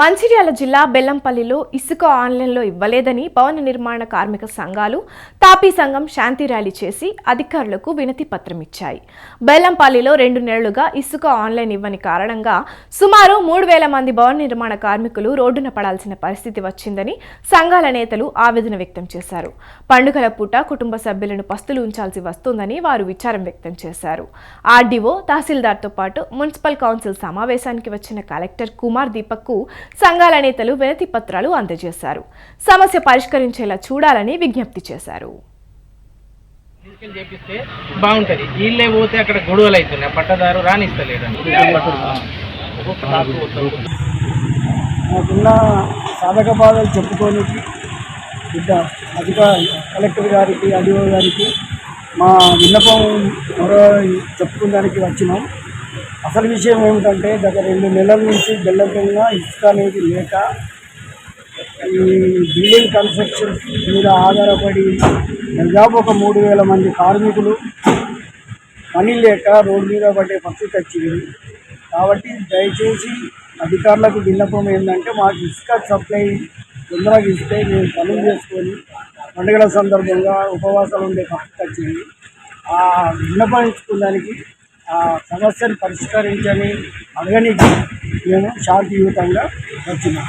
మంచిర్యాల జిల్లా బెల్లంపల్లిలో ఇసుక ఆన్లైన్లో ఇవ్వలేదని భవన నిర్మాణ కార్మిక సంఘాలు తాపీ సంఘం శాంతి ర్యాలీ చేసి అధికారులకు వినతి పత్రం ఇచ్చాయి. బెల్లంపల్లిలో రెండు నెలలుగా ఇసుక ఆన్లైన్ ఇవ్వని కారణంగా సుమారు మూడు వేల మంది భవన నిర్మాణ కార్మికులు రోడ్డున పడాల్సిన పరిస్థితి వచ్చిందని సంఘాల నేతలు ఆవేదన వ్యక్తం చేశారు. పండుగల పూట కుటుంబ సభ్యులను పస్తులు ఉంచాల్సి వస్తుందని వారు విచారం వ్యక్తం చేశారు. ఆర్డీఓ తహసీల్దార్తో పాటు మున్సిపల్ కౌన్సిల్ సమావేశానికి వచ్చిన కలెక్టర్ కుమార్ దీపక్కు సంఘాల నేతలు వినతి పత్రాలు అందజేశారు. సమస్య పరిష్కరించేలా చూడాలని విజ్ఞప్తి చేశారు. తీసుకెళ్ళి చేపిస్తే బాగుంటది. వీళ్ళే పోతే అక్కడ గొడవలు అవుతున్నాయి. పట్టదారు సాధక బాధలు చెప్పుకోనికి బిడ్డ అధిక కలెక్టర్ గారికి అడిఓ గారికి మా విన్నపం మరో చెప్పుకోవడానికి వచ్చినాం. అసలు విషయం ఏమిటంటే గత రెండు నెలల నుంచి బెల్లంపల్లిన ఇసుక అనేది లేక ఈ బిల్డింగ్ కన్స్ట్రక్షన్ మీద ఆధారపడి దాదాపు ఒక మూడు వేల మంది కార్మికులు పని లేక రోడ్డు మీద పడే పరిస్థితి వచ్చింది. కాబట్టి దయచేసి అధికారులకు విన్నపం ఏంటంటే మాకు ఇసుక సప్లై తొందరగా ఇస్తే మేము పనులు చేసుకొని పండుగల సందర్భంగా ఉపవాసాలు ఉండే పరిస్థితి వచ్చింది. ఆ విన్నపించుకోవడానికి ఆ సమస్యను పరిష్కరించని అడగనికి మేము శాంతియుతంగా వచ్చినాం